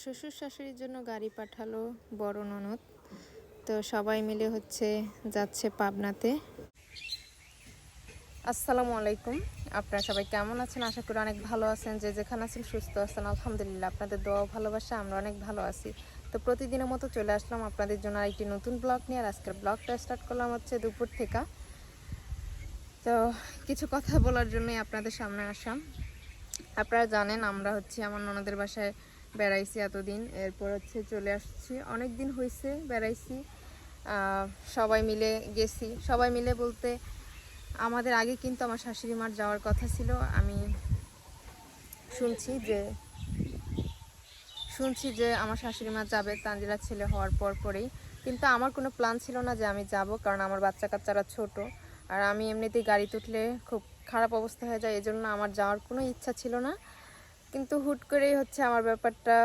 শ্বশুর শাশুড়ির জন্য গাড়ি পাঠালো বড় ননদ। তো সবাই মিলে হচ্ছে যাচ্ছে পাবনাতে। আসসালামু আলাইকুম। আপনারা সবাই কেমন আছেন? আশা করি অনেক ভালো আছেন। যে যেখানে আছেন সুস্থ আছেন। আলহামদুলিল্লাহ আপনাদের দোয়া ভালোবাসা আমরা অনেক ভালো আছি। তো প্রতিদিনের মতো চলে আসলাম আপনাদের জন্য আরেকটি নতুন ব্লগ নিয়ে। আর আজকের ব্লগটা স্টার্ট করলাম হচ্ছে দুপুর থেকে। তো কিছু কথা বলার জন্যই আপনাদের সামনে আসাম আপনারা জানেন আমরা হচ্ছে আমার ননদের বাসায় বেড়াইছি এতদিন, এরপর হচ্ছে চলে আসছি। অনেক দিন হয়েছে বেড়াইছি সবাই মিলে গেছি। সবাই মিলে বলতে আমাদের আগে কিন্তু আমার শাশুড়ি মার যাওয়ার কথা ছিল। আমি শুনছি যে শুনছি যে আমার শাশুড়ি মা যাবে তানজিলার ছেলে হওয়ার পর পরেই। কিন্তু আমার কোনো প্ল্যান ছিল না যে আমি যাব, কারণ আমার বাচ্চা কাচ্চারা ছোট। আর আমি এমনিতেই গাড়িতে উঠলে খুব খারাপ অবস্থা হয়ে যায়, এজন্য আমার যাওয়ার কোনো ইচ্ছা ছিল না। কিন্তু হুট করেই হচ্ছে আমার ব্যাপারটা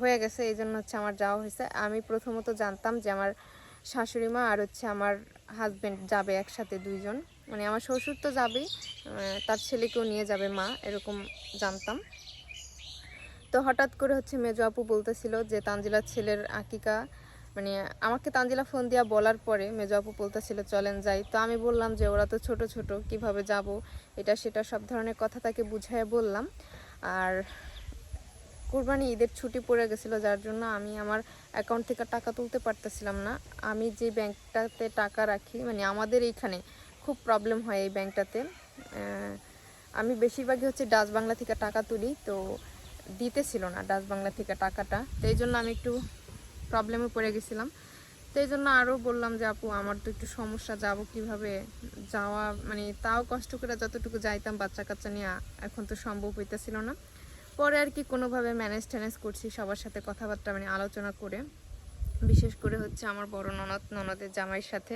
হয়ে গেছে এই জন্য হচ্ছে আমার যাওয়া হয়েছে। আমি প্রথমত জানতাম যে আমার শাশুড়ি মা আর হচ্ছে আমার হাজব্যান্ড যাবে একসাথে দুইজন। মানে আমার শ্বশুর তো যাবেই তার ছেলেকেও নিয়ে যাবে মা, এরকম জানতাম। তো হঠাৎ করে হচ্ছে মেজো আপু বলতেছিল যে তানজিলার ছেলের আকিকা মানে আমাকে তানজিলা ফোন দিয়া বলার পরে মেজো আপু বলতেছিল, চলেন যাই। তো আমি বললাম যে, ওরা তো ছোট ছোট, কীভাবে যাব? এটা, সেটা সব ধরনের কথা তাকে বুঝাই বললাম। আর কুরবানি ঈদের ছুটি পড়ে গেছিল, যার জন্য আমি আমার অ্যাকাউন্ট থেকে টাকা তুলতে পারতেছিলাম না। আমি যে ব্যাংকটাতে টাকা রাখি মানে আমাদের এইখানে খুব প্রবলেম হয় এই ব্যাংকটাতে। আমি বেশিরভাগই হচ্ছে ডাচ বাংলা থেকে টাকা তুলি, তো দিতেছিল না ডাচ বাংলা থেকে টাকাটা। তো এই জন্য আমি একটু প্রবলেমে পড়ে গেছিলাম। তো এই জন্য আরও বললাম যে, আপু, আমার তো একটু সমস্যা, যাব কীভাবে? যাওয়া মানে তাও কষ্ট করে যতটুকু যাইতাম বাচ্চা কাচ্চা নিয়ে, এখন তো সম্ভব হইতেছিল না। পরে আর কি কোনোভাবে ম্যানেজ ট্যানেজ করছি সবার সাথে কথাবার্তা মানে আলোচনা করে। বিশেষ করে হচ্ছে আমার বড় ননদ, ননদের জামাইয়ের সাথে।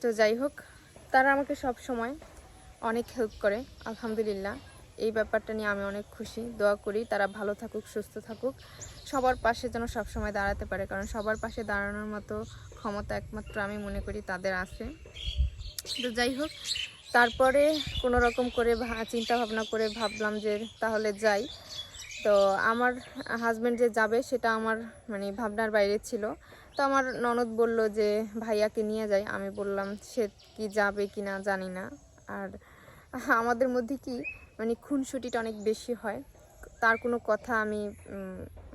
তো যাই হোক, তারা আমাকে সব সময় অনেক হেল্প করে, আলহামদুলিল্লাহ। এই ব্যাপারটা নিয়ে আমি অনেক খুশি। দোয়া করি তারা ভালো থাকুক, সুস্থ থাকুক। সবার পাশে যেন সবসময় দাঁড়াতে পারে, কারণ সবার পাশে দাঁড়ানোর মতো ক্ষমতা একমাত্র আমি মনে করি তাদের আছে। তো যাই হোক, তারপরে কোনো রকম করে চিন্তা ভাবনা করে ভাবলাম যে তাহলে যাই। তো আমার হাজব্যান্ড যে যাবে সেটা আমার মানে ভাবনার বাইরে ছিল। তো আমার ননদ বলল যে, ভাইয়াকে নিয়ে যাই। আমি বললাম, সে কি যাবে কি না জানি না। আর আমাদের মধ্যে কি মানে খুনসুটিটা অনেক বেশি হয়। তার কোনো কথা আমি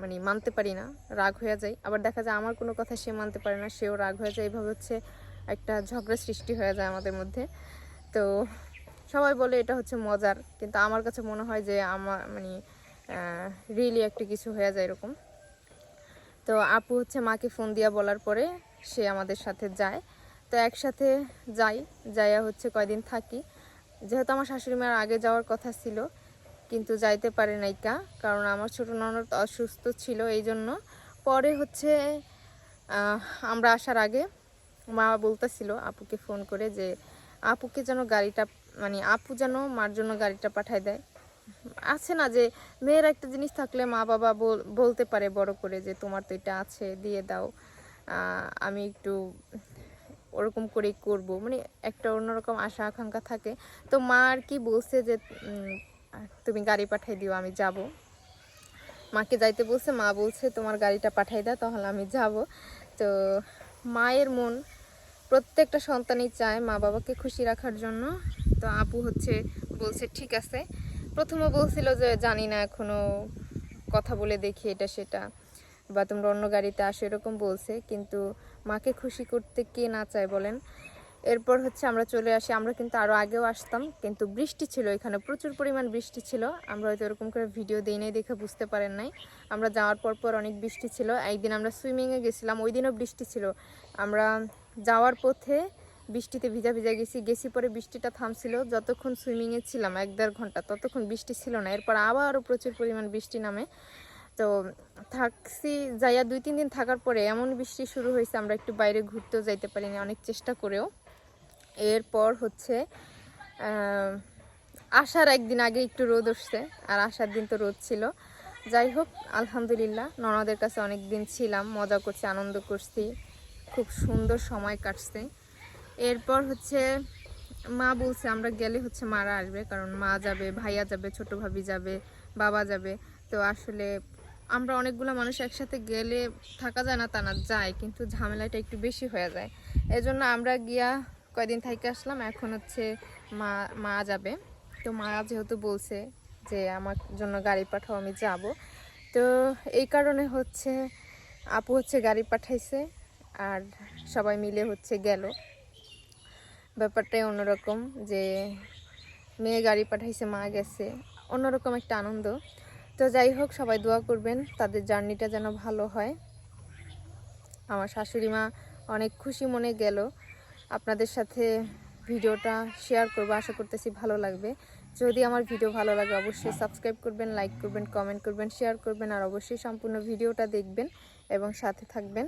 মানে মানতে পারি না, রাগ হয়ে যায়। আবার দেখা যায় আমার কোনো কথা সে মানতে পারে না, সেও রাগ হয়ে যায়। এইভাবে হচ্ছে একটা ঝগড়া সৃষ্টি হয়ে যায় আমাদের মধ্যে। তো সবাই বলে এটা হচ্ছে মজার, কিন্তু আমার কাছে মনে হয় যে আমার মানে রিয়েলি একটা কিছু হয়ে যায় এরকম। তো আপু হচ্ছে মাকে ফোন দিয়া বলার পরে সে আমাদের সাথে যায়। তো একসাথে যাই, যাইয়া হচ্ছে কয়দিন থাকি। যেহেতু আমার শাশুড়ি মায়ের আগে যাওয়ার কথা ছিল, কিন্তু যাইতে পারে নাইকা কারণ আমার ছোট ননদ অসুস্থ ছিল এই জন্য। পরে হচ্ছে আমরা আসার আগে মা বলতেছিল আপুকে ফোন করে যে, আপুকে যেন গাড়িটা মানে আপু যেন মার জন্য গাড়িটা পাঠায় দেয়। আছে না যে, মেয়ের একটা জিনিস থাকলে মা বাবা বল- বলতে পারে বড় করে যে, তোমার তো এটা আছে, দিয়ে দাও। আমি একটু ওরকম করেই করব। মানে একটা অন্যরকম আশা, আকাঙ্ক্ষা থাকে। তো মা আর কি বলছে যে তুমি গাড়ি পাঠিয়ে দিও, আমি যাব। মাকে যাইতে বলছে, মা বলছে, তোমার গাড়িটা পাঠাই দাও, তাহলে আমি যাব। তো মায়ের মন প্রত্যেকটা সন্তানই চায় মা বাবাকে খুশি রাখার জন্য। তো আপু হচ্ছে, বলছে, ঠিক আছে। প্রথমে বলছিল যে, জানি না, এখনও কথা বলে দেখি, এটা সেটা। বা তোমরা অন্য গাড়িতে আসো, এরকম বলছে। কিন্তু মাকে খুশি করতে কে না চায় বলেন? এরপর হচ্ছে আমরা চলে আসি। আমরা কিন্তু আরও আগেও আসতাম, কিন্তু বৃষ্টি ছিল এখানে। প্রচুর পরিমাণ বৃষ্টি ছিল। আমরা হয়তো এরকম করে ভিডিও দিই নাই দেখে বুঝতে পারেন নাই। আমরা যাওয়ার পর পর অনেক বৃষ্টি ছিল। একদিন আমরা সুইমিংয়ে গেছিলাম, ওই দিনও বৃষ্টি ছিল। আমরা যাওয়ার পথে বৃষ্টিতে ভিজা ভিজা গেছি। গেছি পরে বৃষ্টিটা থামছিল। যতক্ষণ সুইমিংয়ে ছিলাম, এক দেড় ঘণ্টা, ততক্ষণ বৃষ্টি ছিল না। এরপর আবারও প্রচুর পরিমাণ বৃষ্টি নামে। তো থাকছি, যাইয়া দুই তিন দিন থাকার পরে এমন বৃষ্টি শুরু হয়েছে, আমরা একটু বাইরে ঘুরতেও যাইতে পারিনি, অনেক চেষ্টা করেও। এরপর হচ্ছে আসার একদিন আগে একটু রোদ উঠছে, আর আসার দিন তো রোদ ছিল। যাই হোক, আলহামদুলিল্লাহ, ননদের কাছে অনেক দিন ছিলাম, মজা করছি, আনন্দ করছি, খুব সুন্দর সময় কাটছে। এরপর হচ্ছে, মা বলছে, আমরা গেলে হচ্ছে মারা আসবে, কারণ মা যাবে, ভাইয়া যাবে, ছোট ভাবি যাবে, বাবা যাবে। তো আসলে আমরা অনেকগুলো মানুষ একসাথে গেলে থাকা যায় না, তা না, যায়, কিন্তু ঝামেলাটা একটু বেশি হয়ে যায়। এজন্য আমরা গিয়া কয়দিন থেকে আসলাম, এখন হচ্ছে মা মা যাবে। তো মা যেহেতু বলছে যে আমার জন্য গাড়ি পাঠাও, আমি যাব। তো এই কারণে হচ্ছে আপু হচ্ছে গাড়ি পাঠাইছে, আর সবাই মিলে হচ্ছে গেল। ব্যাপারটাই অন্যরকম যে মেয়ে গাড়ি পাঠাইছে, মা গেছে। অন্যরকম একটা আনন্দ। তো যাই হোক, সবাই দোয়া করবেন, তাদের জার্নিটা যেন ভালো হয়। আমার শাশুড়ি মা অনেক খুশি মনে গেল। আপনাদের সাথে ভিডিওটা শেয়ার করব, আশা করতেছি ভালো লাগবে। যদি আমার ভিডিও ভালো লাগে, অবশ্যই সাবস্ক্রাইব করবেন লাইক করবেন কমেন্ট করবেন শেয়ার করবেন, আর অবশ্যই সম্পূর্ণ ভিডিওটা দেখবেন এবং সাথে থাকবেন।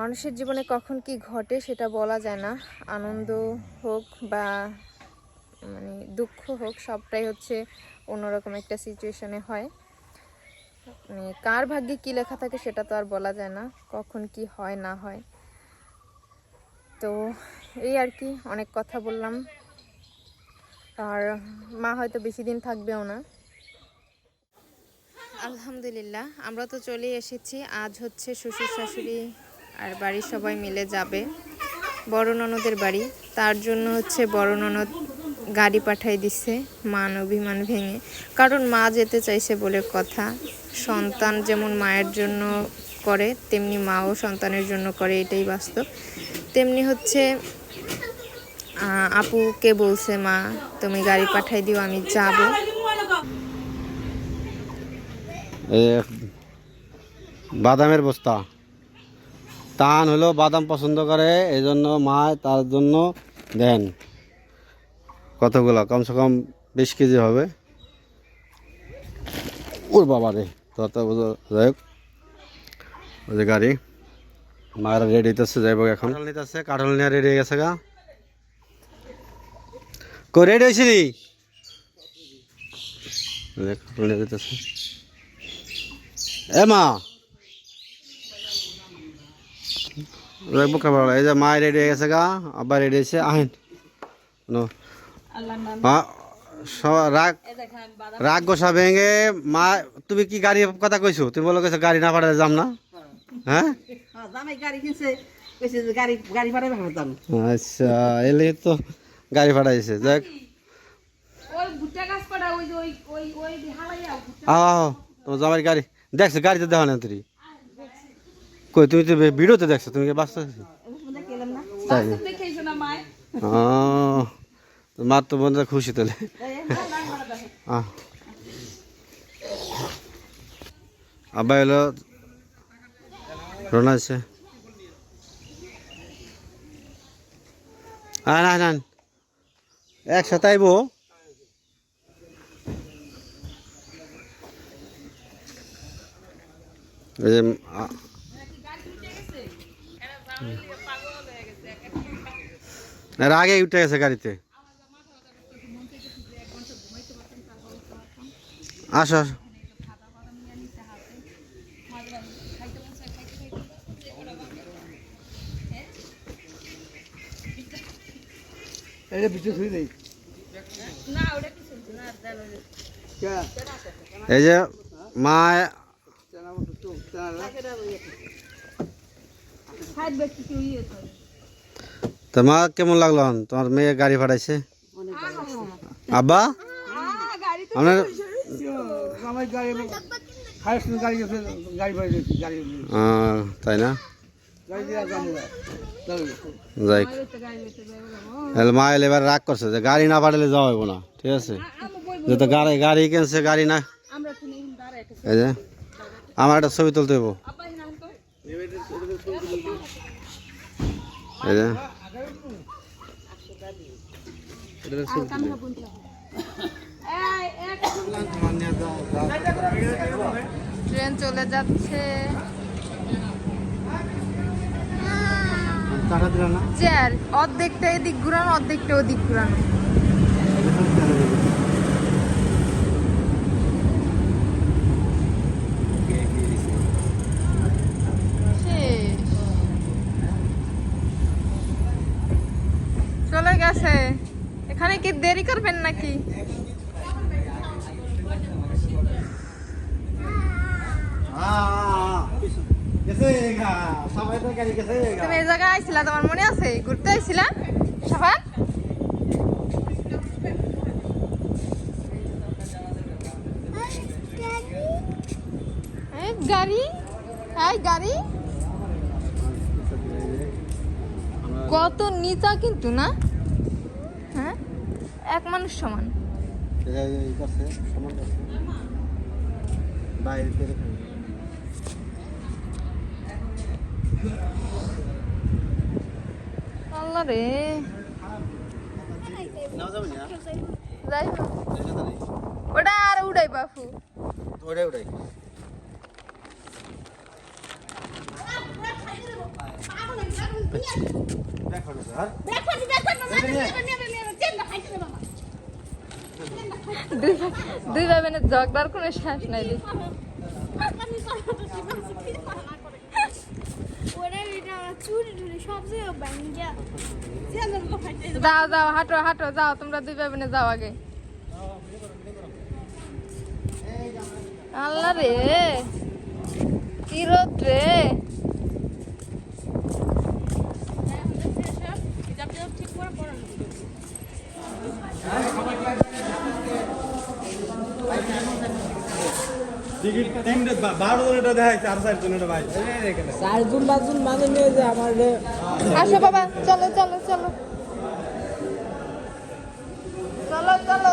মানুষের জীবনে কখন কি ঘটে সেটা বলা যায় না। আনন্দ হোক বা মানে দুঃখ হোক, সবটাই হচ্ছে অন্যরকম একটা সিচুয়েশনে হয়। মানে কার ভাগ্যে কি লেখা থাকে সেটা তো আর বলা যায় না, কখন কি হয়, না হয়। তো এই আর কি, অনেক কথা বললাম। আর মা হয়তো বেশি দিন থাকবেও না। আলহামদুলিল্লাহ, আমরা তো চলে এসেছি। আজ হচ্ছে শ্বশুর শাশুড়ি আর বাড়ির সবাই মিলে যাবে। বড় ননদের বাড়ি। তার জন্য হচ্ছে বড় ননদ গাড়ি পাঠাই দিচ্ছে মান অভিমান ভেঙে। কারণ মা যেতে চাইছে বলে কথা, সন্তান যেমন মায়ের জন্য করে, তেমনি মাও সন্তানের জন্য করে, এটাই বাস্তব। তেমনি হচ্ছে আপুকে বলছে মা, তুমি গাড়ি পাঠাই দিও, আমি যাব। বাদামের বস্তা। তান হলো বাদাম পছন্দ করে এই জন্য মা তার জন্য দেন। কতগুলো? কমসে কম বিশ কেজি হবে। ওর বাবা রে তত বুঝো- যাই হোক। ওই যে গাড়ি মায়েরা রেডি হইতেছে যাইব এখন। কাঠল নিতেছে কাঠল নিয়ে রেডি হয়ে গেছে গা। কো রেডি হয়েছিলি? কাঠল নিয়ে যেতেছে। এ মা! বুকা বড় এই যে মা রেডি হয়ে গেছে গা আবার রেডি হয়েছে আহেন। নো। মা স- রাগ রাগ গোসা ভেঙে মা তুমি কি গাড়ি কথা কইছো? তুমি বলো কইছো গাড়ি না পাঠালে যাম না। হ্যাঁ? হ্যাঁ, আচ্ছা এলে তো গাড়ি পাঠাইছে যাক আহ তোমার জামাই গাড়ি দেখছ গাড়িতে দেখো না তুই কই তুমি তো ভিডিওতে দেখছ তুমি না। তাই। ও মার তো মনে খুশি তাহলে। আব্বা এলো। রোনা আছে আন আন আন একসাথে আইব। আগে উঠে গেছে গাড়িতে। আসো আসো। এটা এই যে মা তোমার কেমন লাগল তোমার মেয়ে গাড়ি পাঠাইছে আব্বা? আপনার আমার গাড়ি হাইস্ট গাড়ি গেছে গাড়ি বাড়ি গাড়ি তাই না? যাই। তাহলে মা এলে এবার রাগ করছে যে গাড়ি না পাঠালে যাওয়া হইব না ঠিক আছে? যেহেতু গাড়ি গাড়ি কিনছে গাড়ি না। এই যে আমার একটা ছবি তুলতে হইব। এই যে। ট্রেন চলে যাচ্ছে। চেয়ার, অর্ধেকটা এদিক ঘুরানো, অর্ধেকটা ওদিক ঘুরানো। চলে গেছে। পানি করবেন নাকি? তুমি এই জায়গায় আইছিলা, তোমার মনে আছে? ঘুরতে আইছিলা? সাবান গাড়ি, এই গাড়ি। কত নিচা কিন্তু না? হ্যাঁ? এক মানুষ সমান। আল্লাহ রে। ওটা আর উড়াই বাপু ওটাই দেখো স্যার দুই ভাই- দুই বোনের ঝগড়ার কোনো শেষ নাই রে। চুরি টুরি সব জায়গায় ব্যাঙ্গা যাও যাও, হাঁটো হাঁটো, যাও, তোমরা দুই ভাই বোনে যাও আগে। আল্লাহ রে, কি রোদ রে। টিকিট তিনটে বারো জন মানে চলো চলো চলো। চলো চলো।